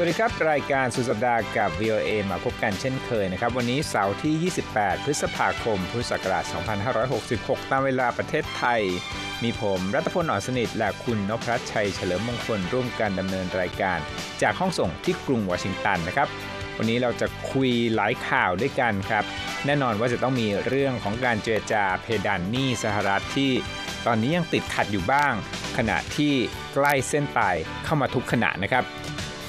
สวัสดีครับ รายการสุดสัปดาห์กับ VOA มาพบกันเช่นเคยนะครับ วันนี้เสาร์ที่ 28 พฤษภาคม พุทธศักราช 2566 ตามเวลาประเทศไทย มีผมรัตพลอ่อนสนิท และคุณนพรัชชัยเฉลิมมงคลร่วมกันดำเนินรายการ จากห้องส่งที่กรุงวอชิงตันนะครับ วันนี้เราจะคุยหลายข่าวด้วยกันครับ แน่นอนว่าจะต้องมีเรื่องของการเจรจาเพดานหนี้สหรัฐที่ ตอนนี้ยังติดขัดอยู่บ้าง ขณะที่ใกล้เส้นตายเข้ามาทุกขณะนะครับ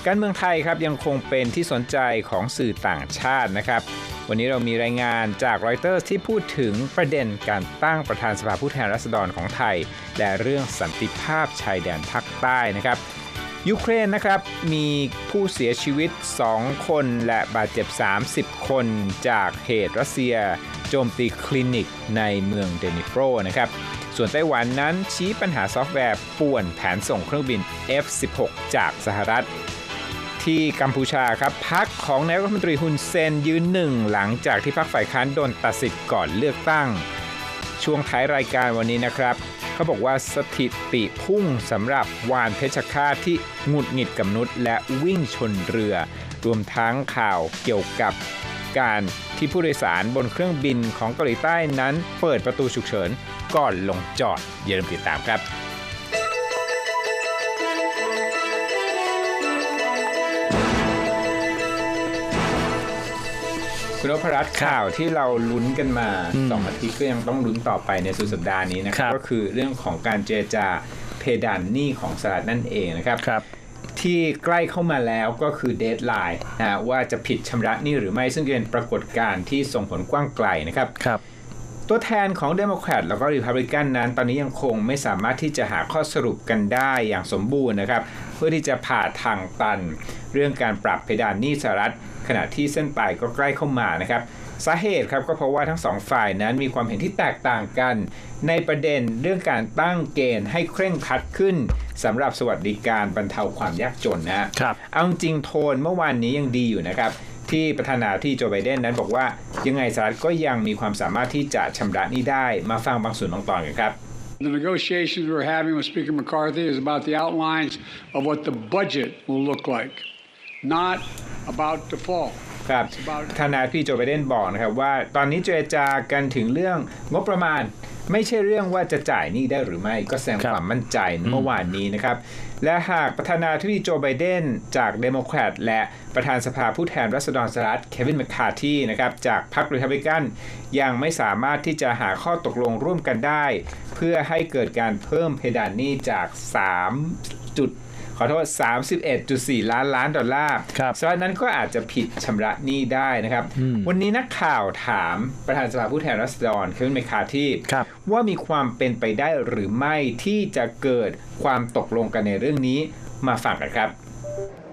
การเมืองไทยครับยังคงเป็นที่สนใจของสื่อต่างชาตินะครับ วันนี้เรามีรายงานจากรอยเตอร์ที่พูดถึงประเด็นการตั้งประธานสภาผู้แทนราษฎรของไทย และเรื่องสันติภาพชายแดนภาคใต้นะครับยูเครนนะครับมีผู้เสียชีวิต 2 คนและบาดเจ็บ 30 คนจากเหตุรัสเซีย โจมตีคลินิกในเมืองเดนิโปรนะครับส่วนไต้หวันนั้นชี้ปัญหาซอฟต์แวร์ป่วนแผนส่งเครื่องบิน F-16 จากสหรัฐ ที่กัมพูชาครับพักของนายกรัฐมนตรีฮุนเซนยืนหนึ่งหลังจากที่พักฝ่ายค้านโดนตัดสิทธิ์ก่อนเลือกตั้ง ช่วงท้ายรายการวันนี้นะครับเขาบอกว่าสถิติพุ่งสำหรับวานเพชรฆาตที่หงุดหงิดกับมนุษย์และวิ่งชนเรือ รวมทั้งข่าวเกี่ยวกับการที่ผู้โดยสารบนเครื่องบินของเกาหลีใต้นั้น เปิดประตูฉุกเฉินก่อนลงจอดอย่าลืมติดตามครับ คุณนพรัตน์ข่าวที่เราลุ้นกันมาสองอาทิตย์ก็ยังต้องลุ้นต่อไปในสุดสัปดาห์นี้นะคครัรับบก็คือเรื่องของการเจรจาเพดานหนี้ของสหรัฐนั่นเองนะครับครับที่ใกล้เข้ามาแล้วก็คือเดทไลน์นะว่าจะผิดชำระหนี้หรือไม่ซึ่งเป็นปรากฏการณ์ที่ส่งผลกว้างไกลนะครับครับ ตัวแทนของเดโมแครตแล้วก็ริพับลิกันนั้น ตอนนี้ยังคงไม่สามารถที่จะหาข้อสรุปกันได้อย่างสมบูรณ์นะครับ เพื่อที่จะผ่าทางตัน เรื่องการปรับเพดานหนี้สหรัฐ ขณะที่เส้นตายก็ใกล้เข้ามานะครับสาเหตุครับก็เพราะว่าทั้งสองฝ่ายนั้นมีความเห็นที่แตกต่างกัน ในประเด็นเรื่องการตั้งเกณฑ์ให้เคร่งครัดขึ้นสำหรับสวัสดิการบรรเทาความยากจนนะฮะครับเอาจริงโทนเมื่อวานนี้ยังดีอยู่นะครับ ที่ประธานาธิบดีโจไบเดนนั้นบอกว่ายังไงสหรัฐก็ยังมีความสามารถที่จะชำระหนี้ได้มาฟังบางส่วนบางตอนกันครับ The negotiations we're having with Speaker McCarthy is about the outlines of what the budget will look like, not about default. ครับประธานาธิบดีโจไบเดนบอกนะครับว่าตอนนี้เจรจากันถึงเรื่องงบประมาณไม่ใช่เรื่องว่าจะจ่ายหนี้ได้หรือไม่ก็แสดงครับความมั่นใจเมื่อวานนี้นะครับ และหากประธานาธิบดีโจไบเดนจากเดโมแครตและประธานสภาผู้แทนราษฎรสหรัฐเควินแมคคาร์ทีนะครับจากพรรครีพับลิกันยังไม่สามารถที่จะหาข้อตกลงร่วมกันได้ เพื่อให้เกิดการเพิ่มเพดานหนี้จาก3จุด ขอโทษ 31.4 ล้านล้านดอลลาร์ครับสหรัฐนั้นก็อาจจะผิดชำระหนี้ได้นะครับ วันนี้นักข่าวถามประธานสภาผู้แทนราษฎรเควินเมคคาร์ทีครับว่ามีความเป็นไปได้หรือไม่ที่จะเกิดความตกลงกันในเรื่องนี้มาฟังกันครับ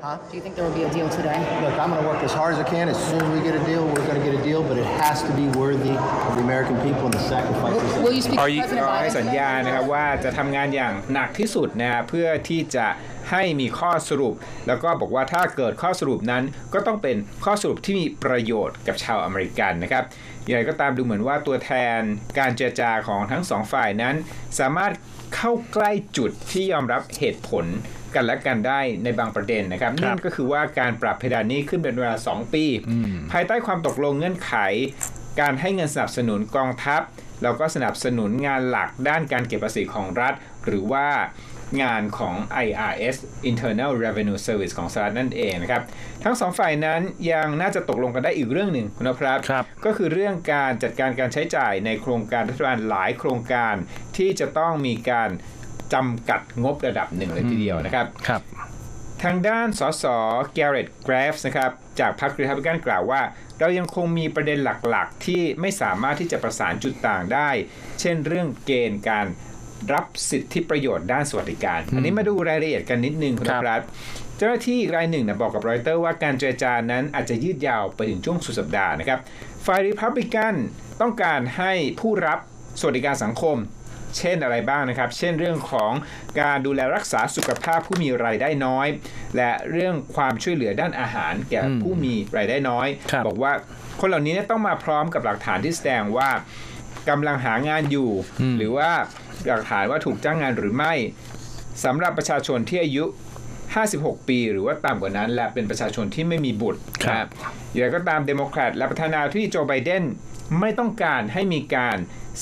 Huh? Do you think there will be a deal today? Look, I'm going to work as hard as I can. As soon as we get a deal, we're going to get a deal, but it has to be worthy of the American people and the sacrifices. Will, will you speak Are to you- President ก็ให้ Biden? สัญญานะครับว่าจะทำงานอย่างหนักที่สุดนะเพื่อที่จะ ให้มีข้อสรุป แล้วก็บอกว่าถ้าเกิดข้อสรุปนั้นก็ต้องเป็นข้อสรุปที่มีประโยชน์กับชาวอเมริกันนะครับอย่างไรก็ตามดูเหมือนว่าตัวแทนการเจรจาของทั้งสองฝ่ายนั้น สามารถเข้าใกล้จุดที่ยอมรับเหตุผลกันและกันได้ในบางประเด็นนะครับนั่นก็คือว่าการปรับเพดานหนี้ขึ้นเป็นเวลา 2 ปี ภายใต้ความตกลงเงื่อนไข การให้เงินสนับสนุนกองทัพ แล้วก็สนับสนุนงานหลักด้านการเก็บภาษีของรัฐ หรือว่า งานของ IRS Internal Revenue Service ของสหรัฐนั่นเองนะครับ ทั้งสองฝ่ายนั้นยังน่าจะตกลงกันได้อีกเรื่องหนึ่งคุณนพรัตน์ครับก็คือเรื่องการจัดการการใช้จ่ายในโครงการรัฐบาลหลายโครงการที่จะต้องมีการจำกัดงบระดับหนึ่งเลยทีเดียวนะครับครับทางด้านสสแกเรตกราฟส์นะครับ จากพรรครีพับลิกันกล่าวว่า เรายังคงมีประเด็นหลักๆ ที่ไม่สามารถที่จะประสานจุดต่างได้ เช่นเรื่องเกณฑ์การ รับสิทธิประโยชน์ด้านสวัสดิการ อันนี้มาดูรายละเอียดกันนิดนึงคุณครับนพรัตน์เจ้าหน้าที่อีกรายหนึ่งนะบอกกับรอยเตอร์ว่าการเจรจานั้นอาจจะยืดยาวไปถึงช่วงสุดสัปดาห์นะครับฝ่ายรีพับลิกันต้องการให้ผู้รับสวัสดิการสังคม เช่นอะไรบ้างนะครับ เช่นเรื่องของการดูแลรักษาสุขภาพผู้มีรายได้น้อย และเรื่องความช่วยเหลือด้านอาหาร แก่ผู้มีรายได้น้อยครับบอกว่าคนเหล่านี้เนี่ยต้องมาพร้อมกับหลักฐานที่แสดงว่ากำลังหางานอยู่ หรือว่า หลักฐานว่าถูกจ้างงานหรือไม่สำหรับประชาชนที่อายุ 56 ปี หรือว่าต่ำกว่านั้น และเป็นประชาชนที่ไม่มีบุตรครับนะอย่างไรก็ตามเดโมแครตและประธานาธิบดีโจไบเดนไม่ต้องการให้มีการ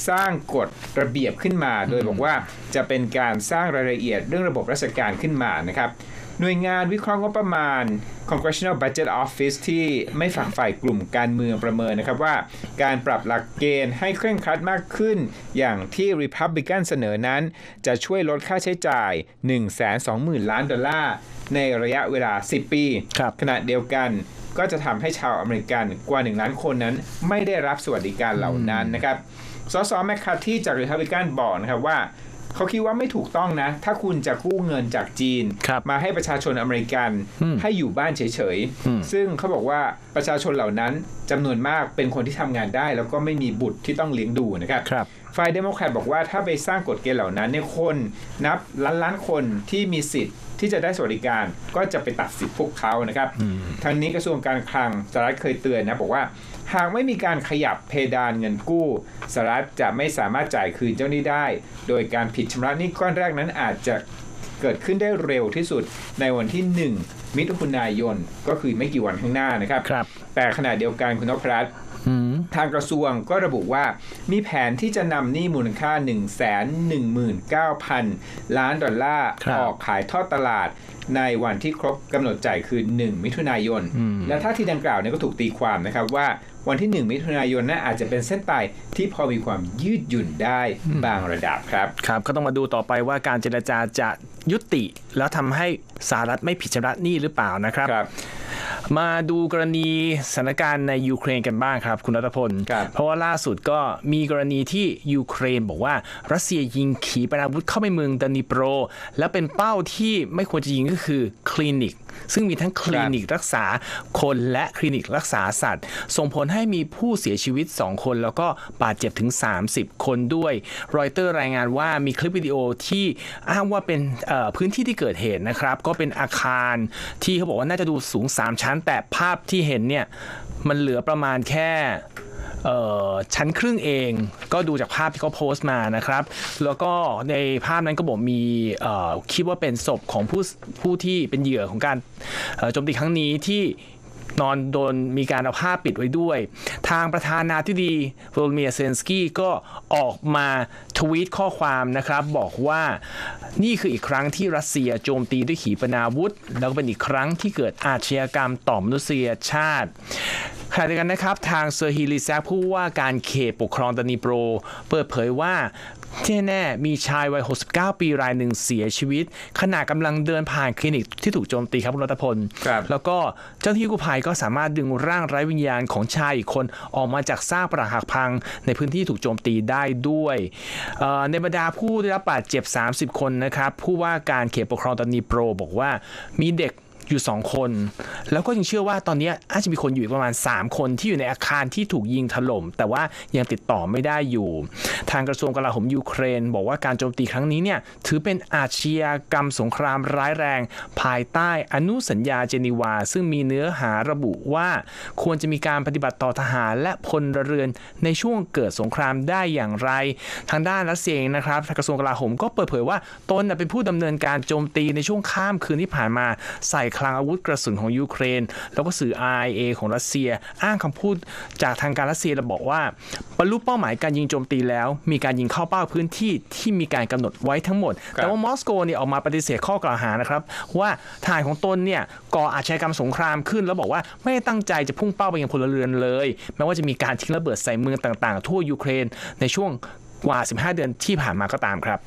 สร้างกฎระเบียบขึ้นมา โดยบอกว่าจะเป็นการสร้างรายละเอียดเรื่องระบบราชการขึ้นมานะครับ หน่วยงานวิเคราะห์งบประมาณ Congressional Budget Office ที่ไม่ฝักใฝ่กลุ่มการเมืองประเมินนะครับว่า การปรับหลักเกณฑ์ให้เคร่งครัดมากขึ้น อย่างที่ Republican เสนอนั้น จะช่วยลดค่าใช้จ่าย 120,000 ล้านดอลลาร์ ในระยะเวลา 10 ปี ขณะเดียวกันก็จะทำให้ชาวอเมริกันกว่า 1 ล้านคนนั้น ไม่ได้รับสวัสดิการเหล่านั้นนะครับสสแมคคาที่จาก Republican บอกนะครับว่า เขาคิดว่าไม่ถูกต้องนะ ถ้าคุณจะกู้เงินจากจีนครับมาให้ประชาชนอเมริกันให้อยู่บ้านเฉยๆ ซึ่งเขาบอกว่าประชาชนเหล่านั้นจำนวนมากเป็นคนที่ทำงานได้ แล้วก็ไม่มีบุตรที่ต้องเลี้ยงดูนะครับครับฝ่ายเดโมแครตบอกว่าถ้าไปสร้างกฎเกณฑ์เหล่านั้นเนี่ยคนนับล้านล้านคนที่มีสิทธิ์ที่จะได้สวัสดิการก็จะไปตัดสิทธิ์พวกเขานะครับทางนี้กระทรวงการคลังสหรัฐเคยเตือนนะบอกว่า หากไม่มีการขยับเพดานเงินกู้สหรัฐจะไม่สามารถจ่ายคืนเจ้าหนี้ได้ โดยการผิดชำระหนี้ก้อนแรกนั้นอาจจะเกิดขึ้นได้เร็วที่สุดในวันที่ 1 มิถุนายนก็คือไม่กี่วันข้างหน้านะครับครับแต่ขณะเดียวกันคุณนพรัตน์อืมทางกระทรวงก็ระบุว่ามีแผนที่จะนำหนี้มูลค่า 1 1 9 0 0 0 ล้านดอลลาร์ครับออกขายทอดตลาดในวันที่ครบกำหนดจ่ายคือ 1 มิถุนายน และท่าทีดังกล่าวเนี่ยก็ถูกตีความนะครับว่า วันที่ 1 มิถุนายนน่าอาจจะเป็นเส้นตายที่พอมีความยืดหยุ่นได้บางระดับครับครับ ก็ต้องมาดูต่อไปว่าการเจรจาจะยุติ แล้วทำให้สหรัฐไม่ผิดชำระหนี้หรือเปล่านะครับครับมาดูกรณีสถานการณ์ในยูเครนกันบ้างครับ คุณรัตพลครับเพราะว่าล่าสุดก็มีกรณีที่ยูเครนบอกว่ารัสเซียยิงขีปนาวุธเข้าไปเมืองดานิโปร และเป็นเป้าที่ไม่ควรจะยิงก็คือคลินิก ซึ่งมีทั้งคลินิกรักษาคนและคลินิกรักษาสัตว์ ส่งผลให้มีผู้เสียชีวิต 2 คน แล้วก็บาดเจ็บถึง 30 คนด้วย รอยเตอร์รายงานว่ามีคลิปวิดีโอที่อ้างว่าเป็นเอ่อพื้นที่ที่เกิดเหตุนะครับ ก็เป็นอาคารที่เขาบอกว่าน่าจะดูสูง 3 ชั้น แต่ภาพที่เห็นเนี่ยมันเหลือประมาณแค่เอ่อชั้นครึ่งเองก็ดูจากภาพที่เขาโพสต์มานะครับ แล้วก็ในภาพนั้นก็บอกมีคิดว่าเป็นศพของผู้ผู้ที่เป็นเหยื่อของการโจมตีครั้งนี้ที่ นอนโดนมีการเอาผ้าปิดไว้ด้วย ทางประธานาธิบดีโวลเมียเซนสกี้ก็ออกมาทวีตข้อความนะครับ บอกว่านี่คืออีกครั้งที่รัสเซียโจมตีด้วยขีปนาวุธ แล้วก็เป็นอีกครั้งที่เกิดอาชญากรรมต่อมนุษยชาติขณะเดียวกันนะครับ ทางเซอร์ฮิลิแซกผู้ว่าการเขตปกครองดานิโปร เปิดเผยว่า ที่แน่ๆมีชายวัย 69 ปีรายหนึ่งเสียชีวิต ขณะกำลังเดินผ่านคลินิกที่ถูกโจมตีครับคุณรัตพลครับแล้วก็เจ้าหน้าที่กู้ภัยก็สามารถดึงร่างไร้วิญญาณของชายอีกคนออกมาจากซากปรักหักพัง ในพื้นที่ถูกโจมตีได้ด้วยเอ่อในบรรดาผู้ได้รับบาดเจ็บ 30 คนนะครับ ผู้ว่าการเขตปกครองดานิโปรบอกว่ามีเด็ก อยู่ 2 คน แล้วก็ยังเชื่อว่าตอนนี้อาจจะมีคนอยู่อีกประมาณ 3 คนที่อยู่ในอาคารที่ถูกยิงถล่ม แต่ว่ายังติดต่อไม่ได้อยู่ ทางกระทรวงกลาโหมยูเครน บอกว่าการโจมตีครั้งนี้เนี่ยถือเป็นอาชญากรรมสงครามร้ายแรง ภายใต้อนุสัญญาเจนีวา ซึ่งมีเนื้อหาระบุว่าควรจะมีการปฏิบัติต่อทหารและพลเรือนในช่วงเกิดสงครามได้อย่างไร ทางด้านรัสเซียนะครับกระทรวงกลาโหมก็เปิดเผยว่าตนเป็นผู้ดำเนินการโจมตีในช่วงข้ามคืนที่ผ่านมาใส่คลังอาวุธกระสุนของยูเครน แล้วก็สื่อ RIA ของรัสเซีย อ้างคำพูดจากทางการรัสเซียระบอกว่าบรรลุเป้าหมายการยิงโจมตีแล้ว มีการยิงเข้าเป้าพื้นที่ที่มีการกำหนดไว้ทั้งหมด แต่ว่ามอสโกเนี่ยออกมาปฏิเสธข้อกล่าวหานะครับ ว่าทหารของตนเนี่ยก่ออาชญากรรมสงครามขึ้น แล้วบอกว่าไม่ได้ตั้งใจจะพุ่งเป้าไปยังพลเรือนเลย แม้ว่าจะมีการทิ้งระเบิดใส่เมืองต่าง ๆ ทั่วยูเครน ในช่วงกว่า 15 เดือนที่ผ่านมาก็ตามครับ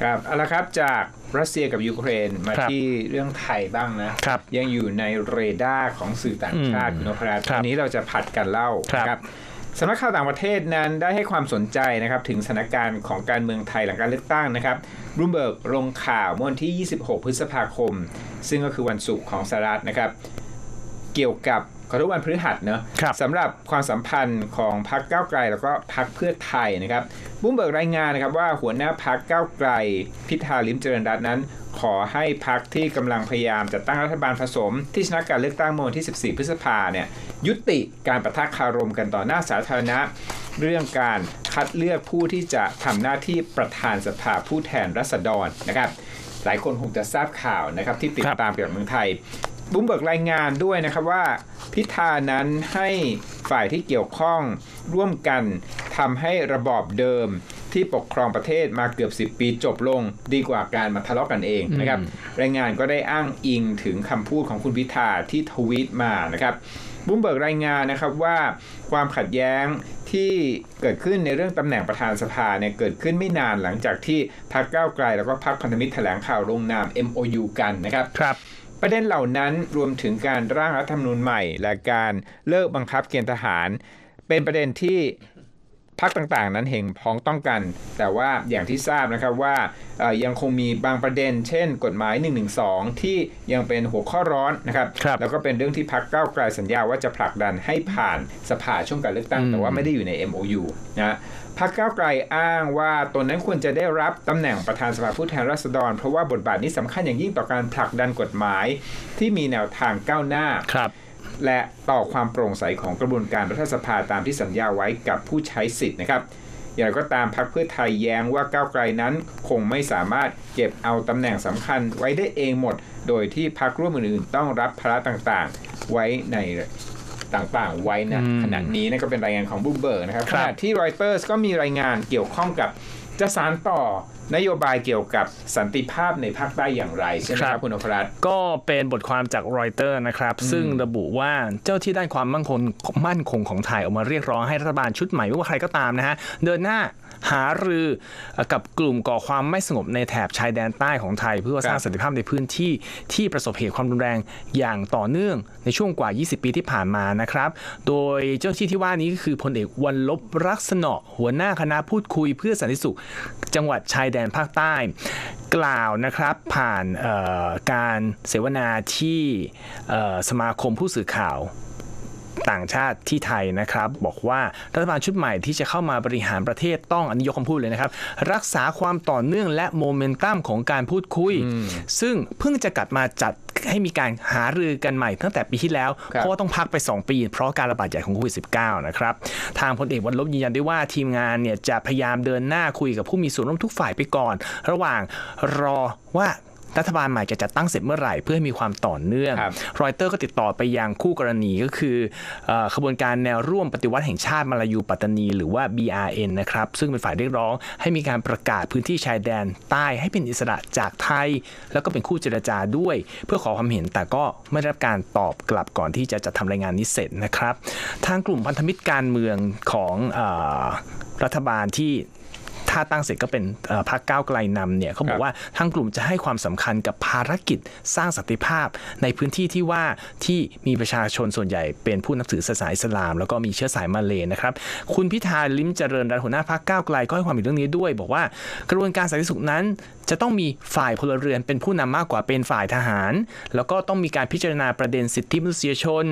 ครับเอาละครับจากรัสเซียกับยูเครนมาครับที่เรื่องไทยบ้างนะครับยังอยู่ในเรดาร์ของสื่อต่างชาติอืมคุณนพรัตน์ครับวันนี้เราจะผัดกันเล่าครับนะสำนักข่าวต่างประเทศนั้นได้ให้ความสนใจนะครับถึงสถานการณ์ของการเมืองไทยหลังการเลือกตั้งนะครับรูมเบิร์กลงข่าวเมื่อวันที่ 26 พฤษภาคม ซึ่งก็คือวันศุกร์ของสหรัฐนะครับ เกี่ยวกับ ขอโทษวันพฤหัสเนอะครับสำหรับความสัมพันธ์ของพรรคก้าวไกล แล้วก็พรรคเพื่อไทยนะครับบุ้มเบิร์กรายงานนะครับว่าหัวหน้าพรรคก้าวไกล พิธาลิมเจริญรัตน์นั้น ขอให้พรรคที่กำลังพยายามจัดตั้งรัฐบาลผสม ที่ชนะการเลือกตั้งเมื่อวันที่ 14 พฤษภาเนี่ยยุติการประทะคารมกันต่อหน้าสาธารณะ เรื่องการคัดเลือกผู้ที่จะทำหน้าที่ประธานสภาผู้แทนราษฎรนะครับหลายคนคงจะทราบข่าวนะครับที่ติดครับตามเกี่ยวกับเมืองไทย บุ้มเบิร์กรายงานด้วยนะครับว่า พิธานั้นให้ฝ่ายที่เกี่ยวข้องร่วมกันทำให้ระบอบเดิมที่ปกครองประเทศมาเกือบ 10 ปีจบลงดีกว่าการมาทะเลาะกันเองนะครับ รายงานก็ได้อ้างอิงถึงคำพูดของคุณพิธาที่ทวีตมานะครับบุ้มเบิร์กรายงานนะครับว่าความขัดแย้งที่เกิดขึ้นในเรื่องตำแหน่งประธานสภาเนี่ยเกิดขึ้นไม่นานหลังจากที่พรรคก้าวไกล แล้วก็พรรคพันธมิตรแถลงข่าวลงนาม MOU กันนะครับครับ ประเด็นเหล่านั้นรวมถึงการร่างรัฐธรรมนูญใหม่ และการเลิกบังคับเกณฑ์ทหาร เป็นประเด็นที่พรรคต่างๆ นั้นเห็นพ้องต้องกัน แต่ว่าอย่างที่ทราบนะครับว่ายังคงมีบางประเด็น เช่น กฎหมาย 112 ที่ยังเป็นหัวข้อร้อนนะครับครับแล้วก็เป็นเรื่องที่พรรคก้าวไกลสัญญาว่าจะผลักดันให้ผ่านสภาช่วงการเลือกตั้ง แต่ว่าไม่ได้อยู่ใน MOU นะ พรรคก้าวไกลอ้างว่าตนนั้นควรจะได้รับตำแหน่งประธานสภาผู้แทนราษฎร เพราะว่าบทบาทนี้สำคัญอย่างยิ่งต่อการผลักดันกฎหมาย ที่มีแนวทางก้าวหน้าครับ และต่อความโปร่งใสของกระบวนการรัฐสภาตามที่สัญญาไว้กับผู้ใช้สิทธิ์นะครับอย่างไรก็ตามพรรคเพื่อไทยแย้งว่าก้าวไกลนั้น คงไม่สามารถเก็บเอาตำแหน่งสำคัญไว้ได้เองหมด โดยที่พรรคร่วมอื่นๆ ต้องรับภาระต่างๆ ไว้ใน ต่างๆ ไว้นะขณะนี้นั่นก็เป็นรายงานของบูเบิร์กนะครับคขรับณะที่รอยเตอร์สก็มีรายงานเกี่ยวข้องกับจะสานต่อนโยบายเกี่ยวกับสันติภาพในภาคใต้อย่างไรใช่ไหมครับคุณอภรัตน์ก็เป็นบทความจากรอยเตอร์นะครับ ซึ่งระบุว่าเจ้าที่ด้านความมั่นคงมั่นคงของไทยออกมาเรียกร้องให้รัฐบาลชุดใหม่ไม่ว่าใครก็ตามนะฮะเดินหน้า หารือกับกลุ่มก่อความไม่สงบในแถบชายแดนใต้ของไทย เพื่อสร้างสันติภาพในพื้นที่ที่ประสบเหตุความรุนแรงอย่างต่อเนื่องในช่วงกว่า 20 ปีที่ผ่านมานะครับ โดยเจ้าที่ที่ว่านี้ก็คือพลเอกวันลบรักษณะหัวหน้าคณะพูดคุยเพื่อสันติสุข จังหวัดชายแดนภาคใต้ กล่าวนะครับผ่านการเสวนาที่สมาคมผู้สื่อข่าว ต่างชาติที่ไทยนะครับ บอกว่ารัฐบาลชุดใหม่ที่จะเข้ามาบริหารประเทศต้องอันนี้ยกคำพูดเลยนะครับ รักษาความต่อเนื่องและโมเมนตัมของการพูดคุย ซึ่งเพิ่งจะกลับมาจัดให้มีการหารือกันใหม่ตั้งแต่ปีที่แล้วครับเพราะว่าต้องพักไป 2 ปี เพราะการระบาดใหญ่ของโควิด -19 นะครับ ทางพลเอกวันลบยืนยันด้วยว่าทีมงานเนี่ยจะพยายามเดินหน้าคุยกับผู้มีส่วนร่วมทุกฝ่ายไปก่อน ระหว่างรอว่า รัฐบาลใหม่จะจัดตั้งเสร็จเมื่อไหร่เพื่อให้มีความต่อเนื่องครับรอยเตอร์ก็ติดต่อไปยังคู่กรณีก็คือเอ่อขบวนการแนวร่วมปฏิวัติแห่งชาติมาลายูปัตตานี หรือว่า BRN นะครับซึ่งเป็นฝ่ายเรียกร้อง ให้มีการประกาศพื้นที่ชายแดนใต้ให้เป็นอิสระจากไทย แล้วก็เป็นคู่เจรจาด้วย เพื่อขอความเห็นแต่ก็ไม่ได้รับการตอบกลับก่อนที่จะจัดทำรายงานนี้เสร็จนะครับ ทางกลุ่มพันธมิตรการเมืองของเออรัฐบาลที่ ถ้าตั้งเสร็จก็เป็นเอ่อพรรคก้าวไกลนำเนี่ยเขาบอครักบว่าทางกลุ่มจะให้ความสำคัญกับภารกิจสร้างสันติภาพ ในพื้นที่ที่ว่าที่มีประชาชนส่วนใหญ่เป็นผู้นับถือศาสนาอิสลาม แล้วก็มีเชื้อสายมาเลย์นะครับ คุณพิธาลิ้มเจริญรัตน์หัวหน้าพรรคก้าวไกลก็ให้ความเห็นเรื่องนี้ด้วย บอกว่ากระบวนการสันติสุขนั้น จะต้องมีฝ่ายพลเรือนเป็นผู้นำมากกว่าเป็นฝ่ายทหาร แล้วก็ต้องมีการพิจารณาประเด็นสิทธิมนุษยชน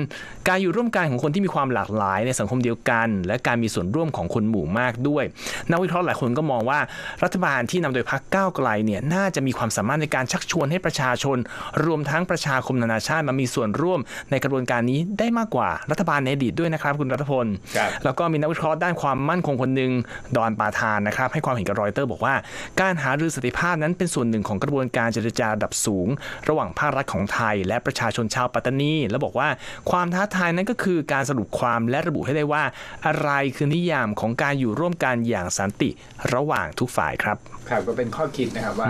การอยู่ร่วมกันของคนที่มีความหลากหลายในสังคมเดียวกัน และการมีส่วนร่วมของคนหมู่มากด้วย นักวิเคราะห์หลายคนก็มองว่ารัฐบาลที่นำโดยพรรคก้าวไกลเนี่ยน่าจะมีความสามารถในการชักชวนให้ประชาชน รวมทั้งประชาคมนานาชาติมามีส่วนร่วมในกระบวนการนี้ได้มากกว่ารัฐบาลในอดีตด้วยนะครับคุณรัฐพลครับแล้วก็มีนักวิเคราะห์ด้านความมั่นคงคนหนึ่งดอนปาทานนะครับให้ความเห็นกับรอยเตอร์บอกว่า การหารือสันติภาพนั้นเป็นส่วนหนึ่งของกระบวนการเจรจาระดับสูง ระหว่างภาครัฐของไทย และประชาชนชาวปัตตานี และบอกว่าความท้าทายนั้นก็คือการสรุปความและระบุให้ได้ว่า อะไรคือนิยามของการอยู่ร่วมกันอย่างสันติระหว่างทุกฝ่ายครับครับก็เป็นข้อคิดนะครับว่า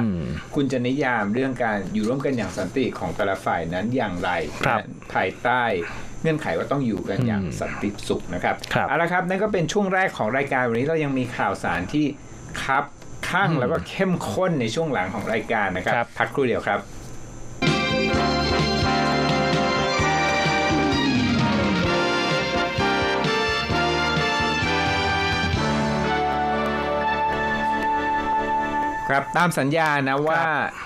คุณจะนิยามเรื่องการอยู่ร่วมกันอย่างสันติของแต่ละฝ่ายนั้นอย่างไรครับนะภายใต้เงื่อนไขว่าต้องอยู่กันอย่างสันติสุขนะครับครับเอาละครับนั่นก็เป็นช่วงแรกของรายการวันนี้เรายังมีข่าวสารที่คับ ข้างแล้วก็เข้มข้นในช่วงหลังของรายการนะครับครับ พักครู่เดียวครับครับตามสัญญานะว่า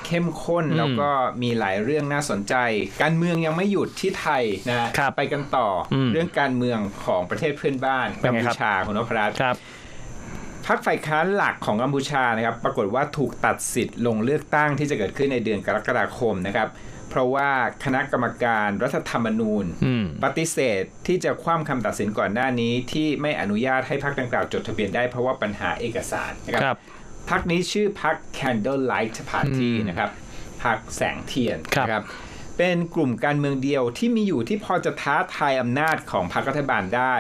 เข้มข้นแล้วก็มีหลายเรื่องน่าสนใจ การเมืองยังไม่หยุดที่ไทยนะครับไปกันต่ออมเรื่องการเมืองของประเทศเพื่อนบ้านเป็กัมนไงพูครับชาคุณนพรัตน์ค รับพรรคฝ่ายค้านหลักของกัมพูชานะครับ ปรากฏว่าถูกตัดสิทธิ์ลงเลือกตั้งที่จะเกิดขึ้นในเดือนกรกฎาคมนะครับ เพราะว่าคณะกรรมการรัฐธรรมนูญอืมปฏิเสธที่จะคว่ำคำตัดสินก่อนหน้านี้ ที่ไม่อนุญาตให้พรรคดังกล่าวจดทะเบียนได้เพราะว่าปัญหาเอกสารนะครับครับพรรคนี้ชื่อพรรค Candlelight Party นะครับพรรคแสงเทียนครับนะครับ เป็นกลุ่มการเมืองเดียวที่มีอยู่ที่พอจะท้าทายอำนาจของพรรครัฐบาลได้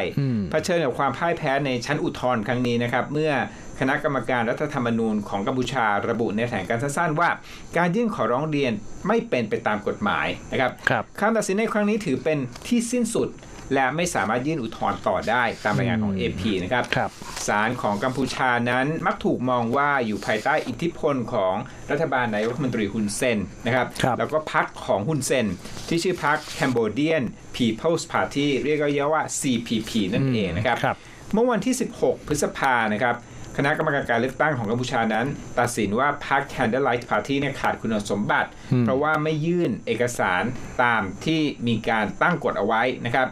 เผชิญกับความพ่ายแพ้ในชั้นอุทธรณ์ครั้งนี้นะครับ เมื่อคณะกรรมการรัฐธรรมนูญของกัมพูชาระบุในแถลงการณ์สั้นๆว่า การยื่นขอร้องเรียนไม่เป็นไปตามกฎหมายนะครับครับคำตัดสินในครั้งนี้ถือเป็นที่สิ้นสุด และไม่สามารถยื่นอุทธรณ์ต่อได้ตามรายงานของ AP นะครับครับศาลของกัมพูชานั้นมักถูกมองว่าอยู่ภายใต้อิทธิพลของรัฐบาลนายกรัฐมนตรีฮุนเซนนะครับครับแล้วก็พรรคของฮุนเซนที่ชื่อพรรค Cambodian People's Party เรียกย่อๆว่า CPP นั่นเองนะครับครับเมื่อวันที่ 16 พฤษภานะครับ คณะกรรมการการเลือกตั้งของกัมพูชานั้น ตัดสินว่าพรรค Candlelight Party เนี่ยขาดคุณสมบัติ เพราะว่าไม่ยื่นเอกสารตามที่มีการตั้งกฎเอาไว้นะครับ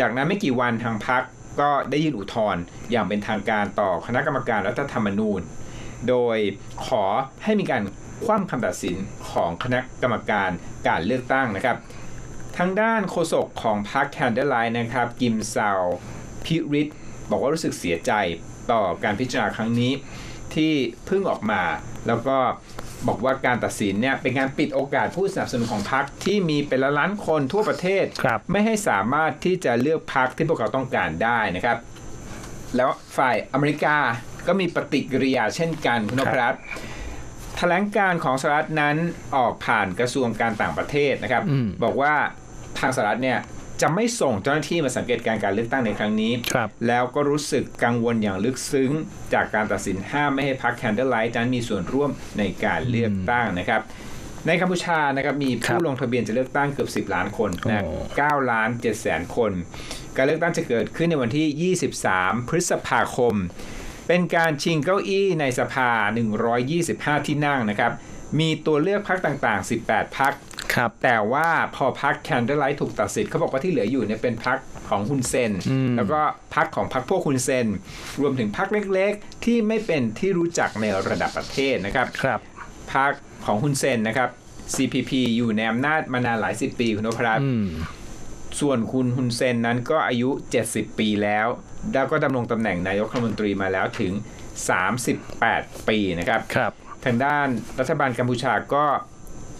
จากนั้นไม่กี่วันทางพรรคก็ได้ยื่นอุทธรณ์อย่างเป็นทางการต่อคณะกรรมการรัฐธรรมนูญ โดยขอให้มีการคว่ำคำตัดสินของคณะกรรมการการเลือกตั้งนะครับ ทางด้านโฆษกของพรรคแคนเดลไลน์นะครับ กิมซาวพิริตบอกว่ารู้สึกเสียใจ ต่อการพิจารณาครั้งนี้ที่เพิ่งออกมาแล้วก็บอกว่าการตัดสินเนี่ยเป็นการปิดโอกาสผู้สนับสนุนของพรรคที่มีเป็นละล้านคนทั่วประเทศครับไม่ให้สามารถที่จะเลือกพรรคที่พวกเขาต้องการได้นะครับ แล้วฝ่ายอเมริกาก็มีปฏิกิริยาเช่นกันคุณนพรัตน์แถลงการของสหรัฐนั้นออกผ่านกระทรวงการต่างประเทศนะครับอืมบอกว่าทางสหรัฐเนี่ย จะไม่ส่งเจ้าหน้าที่มาสังเกตการการเลือกตั้งในครั้งนี้ครับแล้วก็รู้สึกกังวลอย่างลึกซึ้ง จากการตัดสินห้ามไม่ให้พรรคแคนเดลไลท์นั้นมีส่วนร่วมในการเลือกตั้งนะครับในกัมพูชานะครับมีครัผู้บลงทะเบียนจะเลือกตั้งเกือบ 10 ล้านคนนะโอ้9ล้าน7แสนคน การเลือกตั้งจะเกิดขึ้นในวันที่ 23 พฤษภาคม เป็นการชิงเก้าอี้ในสภา 125 ที่นั่งนะครับ มีตัวเลือกพักต่างๆ 18 พัก ครับแต่ว่าพอพักแคนเดลไลท์ถูกตัดสิทธิ์เขาบอกว่าที่เหลืออยู่เนี่ยเป็นพักของฮุนเซน แล้วก็พักของพักพวกฮุนเซน รวมถึงพักเล็กๆ ที่ไม่เป็นที่รู้จักในระดับประเทศนะครับครับพรรคของฮุนเซนนะครับ CPP อยู่ในอำนาจมานานหลายสิบปีคุณนพรัตน์อืมส่วนคุณฮุนเซนนั้นก็อายุ 70 ปีแล้วแล้วก็ดำรงตำแหน่งนายกรัฐมนตรีมาแล้วถึง 38 ปีนะครับครับ ทางด้านรัฐบาลกัมพูชาก็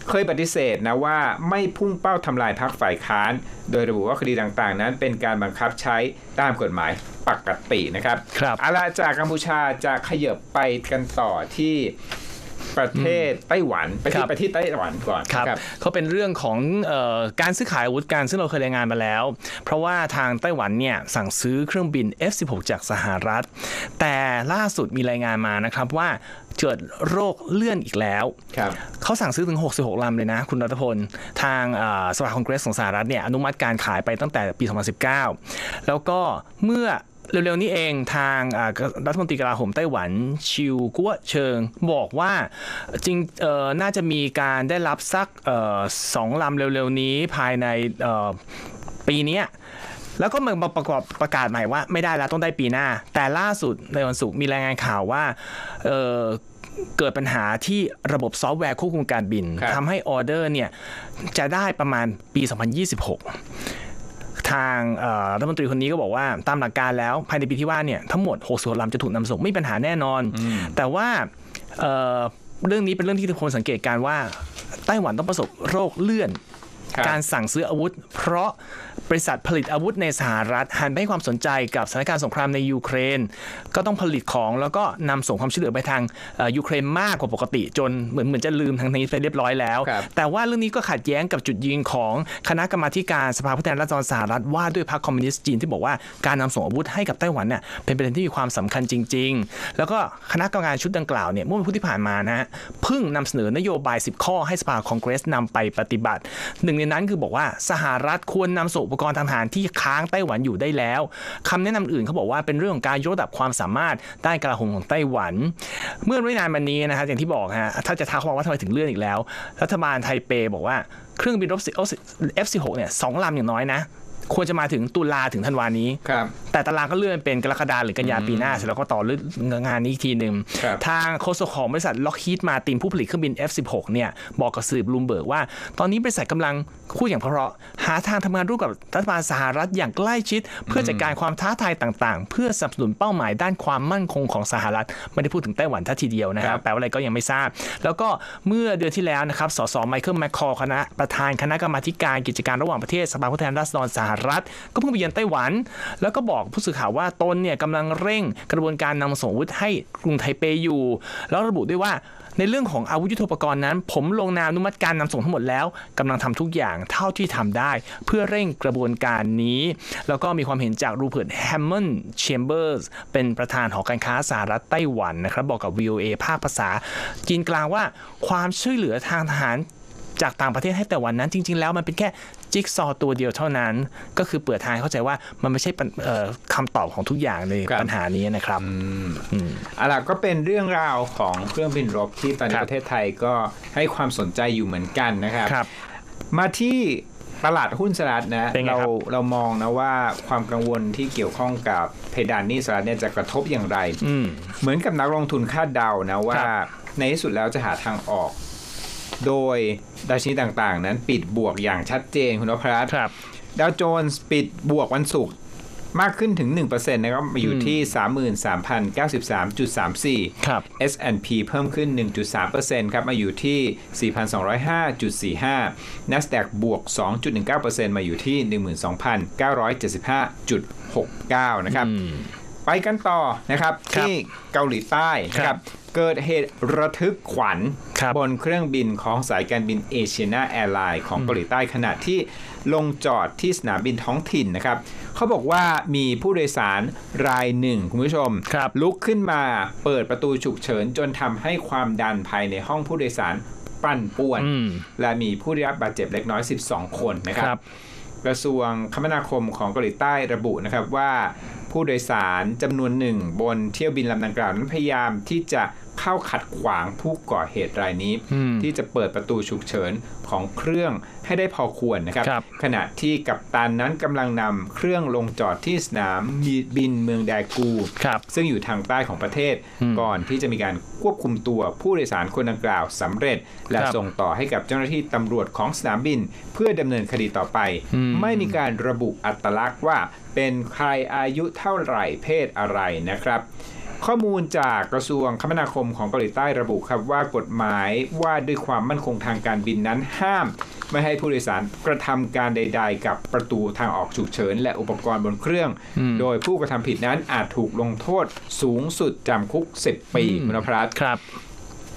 เคยปฏิเสธนะว่าไม่พุ่งเป้าทำลายพรรคฝ่ายค้าน โดยระบุว่าคดีต่างๆ นั้นเป็นการบังคับใช้ตามกฎหมายปกตินะครับครับเอาละจากกัมพูชาจะขยับไปกันต่อที่ ประเทศไต้หวันไปครัที่บประเทศไต้หวันก่อนครับนะเขาเป็นเรื่องของเออการซื้อขายอาวุธกันซึ่งเราเคยรายงานมาแล้ว เพราะว่าทางไต้หวันเนี่ยสั่งซื้อเครื่องบิน F16 จากสหรัฐ แต่ล่าสุดมีรายงานมานะครับว่าเกิดโรคเลื่อนอีกแล้วครับเขาสั่งซื้อถึง 66 ลำเลยนะ คุณรัตพล ทางเอ่อสภาคองเกรสของสหรัฐเนี่ยอนุมัติการขายไปตั้งแต่ปี 2019 แล้วก็เมื่อ เร็วๆนี้เองทางอ่ารัฐมนตรีกลาโหมไต้หวันชิวกัวเชิง บอกว่าจริงเอ่อน่าจะมีการได้รับสักเอ่อสองลำเร็วๆนี้ภายในเอ่อปีเนี้ยแล้วก็มาประกอบประกาศใหม่ว่าไม่ได้แล้วต้องได้ปีหน้า แต่ล่าสุดในวันศุกร์มีรายงานข่าวว่าเอ่อเกิดปัญหาที่ระบบซอฟต์แวร์ควบคุมการบินครับทำให้ออเดอร์เนี่ยจะได้ประมาณปี 2026ทางเอ่อรัฐมนตรีคนนี้ก็บอกว่าตามหลักการแล้วภายในปีที่ว่าเนี่ยทั้งหมด60ลำจะถูกนำส่งไม่มีปัญหาแน่นอน แต่ว่าเอ่อเรื่องนี้เป็นเรื่องที่ทุกคนสังเกตการณ์ว่าไต้หวันต้องประสบโรคเลื่อนครับ การสั่งซื้ออาวุธ เพราะบริษัทผลิตอาวุธในสหรัฐหันไปให้ความสนใจกับสถานการณ์สงครามในยูเครน ก็ต้องผลิตของแล้วก็นำส่งความช่วยเหลือไปทางเอ่อยูเครนมากกว่าปกติ จนเหมือนเหมือนจะลืมทางนี้ไปเรียบร้อยแล้วครับแต่ว่าเรื่องนี้ก็ขัดแย้งกับจุดยืนของคณะกรรมาธิการสภาผู้แทนราษฎรสหรัฐว่าด้วยพรรคคอมมิวนิสต์จีนที่บอกว่าการนำส่งอาวุธให้กับไต้หวันเนี่ยเป็นประเด็นที่มีความสำคัญจริง ๆ แล้วก็คณะกรรมการชุดดังกล่าวเนี่ยเมื่อวันพุธที่ผ่านมานะฮะเพิ่งนำเสนอนโยบาย 10 ข้อให้สภาคองเกรสนำไปปฏิบัติหนึ่งในนั้นคือบอกว่าสหรัฐควรนำส่งอุปกรณ์ทางทหารที่ค้างไต้หวันอยู่ได้แล้วคำแนะนำอื่นเขาบอกว่าเป็นเรื่องของการยกระดับความสามารถด้านกลาโหมของไต้หวัน เมื่อไม่นานมานี้นะครับอย่างที่บอกฮะถ้าจะทักว่าทำไมถึงเลื่อนอีกแล้ว รัฐบาลไทเปบอกว่าเครื่องบินรบ F16 เนี่ยสองลำอย่างน้อยนะ ควรจะมาถึงตุลาถึงธันวานี้ครับแต่ตารางก็เลื่อนเป็นกรกฎาหรือกันยาปีหน้า เสร็จแล้วก็ต่อเรื่องงานนี้อีกทีหนึ่งครับทางโฆษกของบริษัทล็อกฮีดมาตินผู้ผลิตเครื่องบิน F16 เนี่ยบอกกับสื่อบลูมเบิร์กว่า ตอนนี้บริษัทกำลังพูดอย่างเพราะๆหาทางทำงานร่วมกับรัฐบาลสหรัฐอย่างใกล้ชิด เพื่อจัดการความท้าทายต่างๆ เพื่อสนับสนุนเป้าหมายด้านความมั่นคงของสหรัฐ ไม่ได้พูดถึงไต้หวันท่าทีเดียวนะคครัรับบแปลว่าอะไรก็ยังไม่ทราบ แล้วก็เมื่อเดือนที่แล้วนะครับสสไมเคิลแมคคอร์คณะประธานคณะกรรมาธิการกิจการระหว่างประเทศสภาผู้แทนราษฎรสหรัฐ ก็เพิ่งไปเยือนไต้หวัน แล้วก็บอกผู้สื่อข่าวว่าตนเนี่ยกำลังเร่งกระบวนการนำส่งอาวุธให้กรุงไทเปอยู่ แล้วระบุด้วยว่าในเรื่องของอาวุธยุทโธปกรณ์นั้น ผมลงนามอนุมัติการนำส่งทั้งหมดแล้วกำลังทำทุกอย่างเท่าที่ทำได้ เพื่อเร่งกระบวนการนี้ แล้วก็มีความเห็นจากรูเพิร์ตแฮมเมอนด์เชมเบอร์สเป็นประธานหอการค้าสหรัฐไต้หวันนะครับ บอกกับ VOA ภาคภาษาจีนกลางว่าความช่วยเหลือทางทหาร จากต่างประเทศให้แต่วันนั้นจริง ๆ แล้วมันเป็นแค่จิ๊กซอว์ตัวเดียวเท่านั้น ก็คือเปิดทางให้เข้าใจว่ามันไม่ใช่ปัญเอ่อคำตอบของทุกอย่างในครับปัญหานี้นะครับเอาล่ะก็เป็นเรื่องราวของเครื่องบินรบที่ตอนนี้ครับประเทศไทยก็ให้ความสนใจอยู่เหมือนกันนะครับครับมาที่ตลาดหุ้นสหรัฐนะเป็นไงเราครับเรามองนะว่าความกังวลที่เกี่ยวข้องกับเพดานหนี้สหรัฐเนี่ยจะกระทบอย่างไรอืมเหมือนกับนักลงทุนคาดเดานะว่าครับในที่สุดแล้วจะหาทางออก โดยดัชนีต่างๆ นั้นปิดบวกอย่างชัดเจนคุณนพรัตน์ครับดาวโจนส์ปิดบวกวันศุกร์มากขึ้นถึง 1%นะครับมาอยู่ที่ 33,093.34 ครับ S&P เพิ่มขึ้น 1.3%ครับมาอยู่ที่ 4,205.45 NASDAQ บวก 2.19%มาอยู่ที่ 12,975.69 นะครับ ไปกันต่อนะครับครับที่เกาหลีใต้นะคครัรับบ เกิดเหตุระทึกขวัญครับบนเครื่องบินของสายการบินเอเชียนาแอร์ไลน์ของเกาหลีใต้ขณะที่ลงจอดที่สนามบินท้องถิ่นนะครับ เขาบอกว่ามีผู้โดยสารรายหนึ่งคุณผู้ชมครับลุกขึ้นมาเปิดประตูฉุกเฉินจนทำให้ความดันภายในห้องผู้โดยสารปั่นป่วนอืมและมีผู้ได้รับบาดเจ็บเล็กน้อย 12 คนนะคครัรับบ กระทรวงคมนาคมของเกาหลีใต้ระบุนะครับว่าผู้โดยสารจำนวนหนึ่งบนเที่ยวบินลำดังกล่าวนั้นพยายามที่จะเข้าขัดขวางผู้ก่อเหตุรายนี้อืมที่จะเปิดประตูฉุกเฉินของเครื่อง ให้ได้พอควรนะครับครับขณะที่กัปตันนั้นกำลังนำเครื่องลงจอดที่สนามบินเมืองแดกูครับซึ่งอยู่ทางใต้ของประเทศ ก่อนที่จะมีการควบคุมตัวผู้โดยสารคนดังกล่าวสำเร็จ และครับส่งต่อให้กับเจ้าหน้าที่ตำรวจของสนามบิน เพื่อดำเนินคดีต่อไป ไม่มีการระบุอัตลักษณ์ว่าเป็นใครอายุเท่าไหร่เพศอะไรนะครับข้อมูลจากกระทรวงคมนาคมของเกาหลีใต้ระบุครับว่ากฎหมายว่าด้วยความมั่นคงทางการบินนั้นห้าม ไม่ให้ผู้โดยสารกระทำการใด ๆ กับประตูทางออกฉุกเฉิน และอุปกรณ์บนเครื่อง โดยผู้กระทำผิดนั้นอาจถูกลงโทษสูงสุดจำคุก 10 ปีคุณนพรัตน์ครับ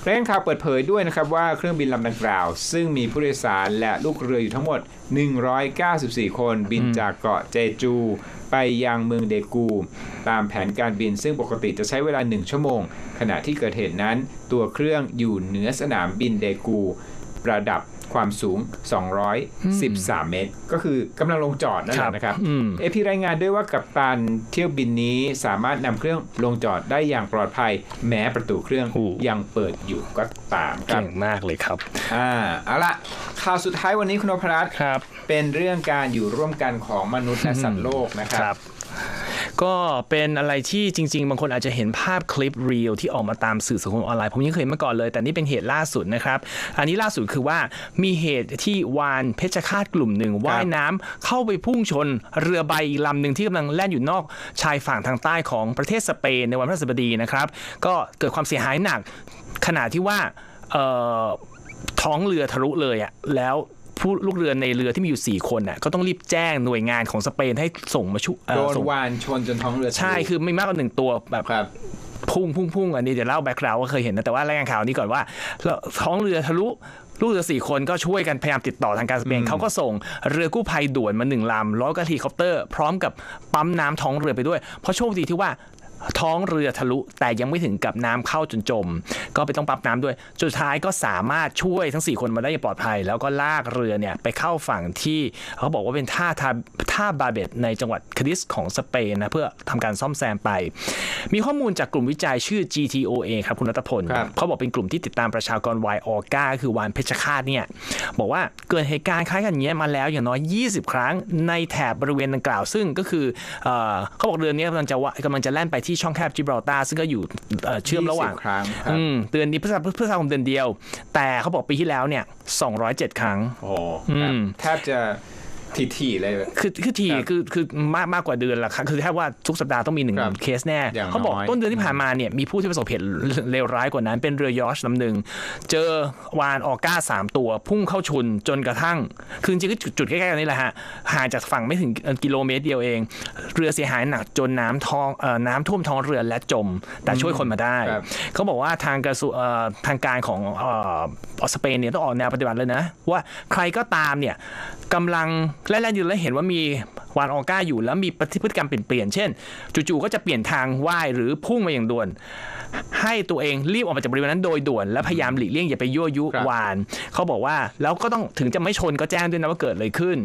รายงานข่าวเปิดเผยด้วยนะครับว่าเครื่องบินลำดังกล่าว ซึ่งมีผู้โดยสารและลูกเรืออยู่ทั้งหมด 194 คนบินจากเกาะเจจู ไปยังเมืองเดกู ตามแผนการบินซึ่งปกติจะใช้เวลา 1 ชั่วโมง ขณะที่เกิดเหตุนั้น ตัวเครื่องอยู่เหนือสนามบินเดกูระดับ ความสูง 213 เมตร ก็คือกำลังลงจอดนั่นแหละนะครับอืมเอพีรายงานด้วยว่ากัปตันเที่ยวบินนี้สามารถนำเครื่องลงจอดได้อย่างปลอดภัย แม้ประตูเครื่องโอ้ยังเปิดอยู่ก็ตามครับเก่งมากเลยครับ อ่าเอาละข่าวสุดท้ายวันนี้คุณนพรัตน์ครับ เป็นเรื่องการอยู่ร่วมกันของมนุษย์และสัตว์โลกนะครับครับ ก็เป็นอะไรที่จริง ๆ บางคนอาจจะเห็นภาพคลิปเรียลที่ออกมาตามสื่อสังคมออนไลน์ผมยังเคยเห็นมาก่อนเลย แต่นี่เป็นเหตุล่าสุดนะครับ อันนี้ล่าสุดคือว่ามีเหตุที่วานเพชรฆาตกลุ่มหนึ่งว่ายน้ำเข้าไปพุ่งชนเรือใบอีกลำหนึ่งที่กำลังแล่นอยู่นอกชายฝั่งทางใต้ของประเทศสเปนในวันพฤหัสบดีนะครับ ก็เกิดความเสียหายหนักขนาดที่ว่าท้องเรือทะลุเลยอะแล้ว ผู้ลูกเรือในเรือที่มีอยู่ 4 คนน่ะก็ต้องรีบแจ้งหน่วยงานของสเปนให้ส่งมาช่วยเอ่โดอนส่งวานชนจนท้องเรือทะลุใช่คือไม่มากกว่าหนึ่งตัวแบบครับพุ่งพุ่งพุ่งอันนี้เดี๋ยวเล่าแบ็กกราวก็เคยเห็นนะแต่ว่ารายงานข่าวนี้ก่อนว่าแล้วท้องเรือทะลุลูกเรือสี่คนก็ช่วยกันพยายามติดต่อทางการสเปนเขาก็ส่งเรือกู้ภัยด่วนมาหนึ่งลำแล้วก็เฮลิคอปเตอร์ พร้อมกับปั๊มน้ำท้องเรือไปด้วย เพราะโชคดีที่ว่า ท้องเรือทะลุแต่ยังไม่ถึงกับน้ำเข้าจนจม ก็ไปต้องปรับน้ำด้วยจนสุดท้ายก็สามารถช่วยทั้ง 4 คนมาได้อย่างปลอดภัย แล้วก็ลากเรือเนี่ยไปเข้าฝั่งที่เขาบอกว่าเป็นท่าท่าท่าบาเบตในจังหวัดคาดิสของสเปนนะเพื่อทำการซ่อมแซมไป มีข้อมูลจากกลุ่มวิจัยชื่อ GTOA ครับคุณรัตพลครับเขาบอกเป็นกลุ่มที่ติดตามประชากรวายออก้าคือวานเพชรฆาตเนี่ยบอกว่าเกิดเหตุการณ์คล้ายกันอย่างเงี้ยมาแล้วอย่างน้อย 20 ครั้งในแถบบริเวณดังกล่าวซึ่งก็คือเอ่อเขาบอกเรือนี้กำลังจะว่ากำลังจะแล่นไปที่ช่องแคบจิบรอลตาซึ่งก็อยู่เอ่อเชื่อมระหว่าง20ครั้งครับอืมเดือนนี้พฤษภาพฤษภาคมเดือนเดียว แต่เขาบอกปีที่แล้วเนี่ย207 ครั้งโอ้ครับแทบจะถี่ๆเลยคือคือทีครับคือคือมากมากกว่าเดือนละครับคือแทบว่าทุกสัปดาห์ต้องมีหนึ่งครับเคสแน่อย่างเขาบอกน้อยต้นเดือนที่ผ่านมาเนี่ยมีผู้ที่ประสบเหตุเลวร้ายกว่านั้นเป็นเรือยอชลำหนึ่งเจอวานออก้าสามตัวพุ่งเข้าชนจนกระทั่ง คือจริงๆก็จุดจุดใกล้ๆกันนี่แหละฮะห่างจากฝั่งไม่ถึงกิโลเมตรเดียวเอง เรือเสียหายหนักจนน้ำทองเอ่อน้ำท่วมท้องเรือและจม แต่ช่วยคนมาได้ครับเขาบอกว่าทางกระทรวงเอ่อทางการของเอ่อ สเปนเนี่ยต้องออกแนวปฏิบัติเลยนะว่าใครก็ตามเนี่ยกำลังแล่นๆอยู่แล้วเห็นว่ามีวานออก้าอยู่แล้วมีพฤติกรรมเปลี่ยนๆเช่น จู่ๆก็จะเปลี่ยนทางว่ายหรือพุ่งมาอย่างด่วน ให้ตัวเองรีบออกมาจากบริเวณนั้นโดยด่วน และพยายามหลีกเลี่ยงอย่าไปยั่วยุครับวาน เขาบอกว่าแล้วก็ต้องถึงจะไม่ชนก็แจ้งด้วยนะว่าเกิดอะไรขึ้น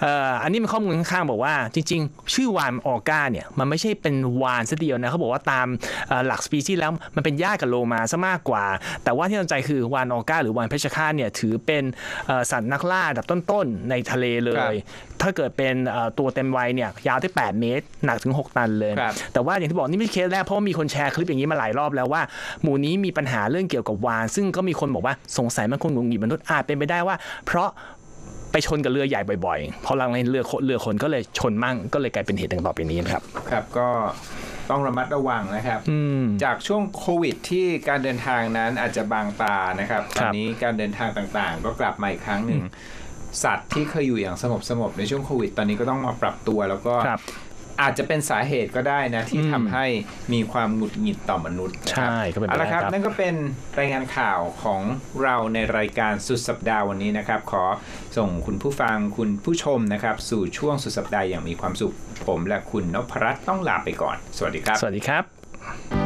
เอ่ออันนี้เป็นข้อมูลข้างๆบอกว่าจริง ๆ ชื่อวานออก้าเนี่ยมันไม่ใช่เป็นวานซะเดียวนะเขาบอกว่าตามเอ่อหลักสปีชีส์แล้วมันเป็นญาติกับโลมาซะมากกว่า แต่ว่าที่น่าสนใจคือวานออก้าหรือวานเพชฌฆาตเนี่ยถือเป็นเอ่อสัตว์นักล่าอันดับต้นๆในทะเลเลครับยถ้าเกิดเป็นเอ่อตัวเต็มวัยเนี่ยยาวได้ 8 เมตร หนักถึง 6 ตันเลยครับแต่ว่าอย่างที่บอกนี่ไม่ใช่เคสแรกเพราะว่ามีคนแชร์คลิปอย่างนี้มาหลายรอบแล้วว่า หมู่นี้มีปัญหาเรื่องเกี่ยวกับวาน ซึ่งก็มีคนบอกว่าสงสัยมันคงหงุดหงิดมนุษย์อาจเป็นไปได้ว่า เพราะไปชนกับเรือใหญ่บ่อยๆ พอหลังในเรือคนเรือคนก็เลยชนมั่งก็เลยกลายเป็นเหตุดังต่อไปนี้นะครับ ครับก็ ต้องระมัดระวังนะครับ จากช่วงโควิดที่การเดินทางนั้นอาจจะบางตานะครับคตรัอนบนี้การเดินทางต่างๆ ก็กลับมาอีกครั้งหนึ่งสัตว์ที่เคยอยู่อย่างสงบสงบๆในช่วงโควิด ตอนนี้ก็ต้องมาปรับตัวแล้วก็ครับ อาจจะเป็นสาเหตุก็ได้นะ ที่อืมทำให้มีความหงุดหงิดต่อมนุษย์นะครับใช่ก็เป็นไปเอาละได้ครับครับ นั่นก็เป็นรายงานข่าวของเราในรายการสุดสัปดาห์วันนี้นะครับ ขอส่งคุณผู้ฟังคุณผู้ชมนะครับ สู่ช่วงสุดสัปดาห์อย่างมีความสุข ผมและคุณนพรัตน์ต้องลาไปก่อน สวัสดีครับ สวัสดีครับ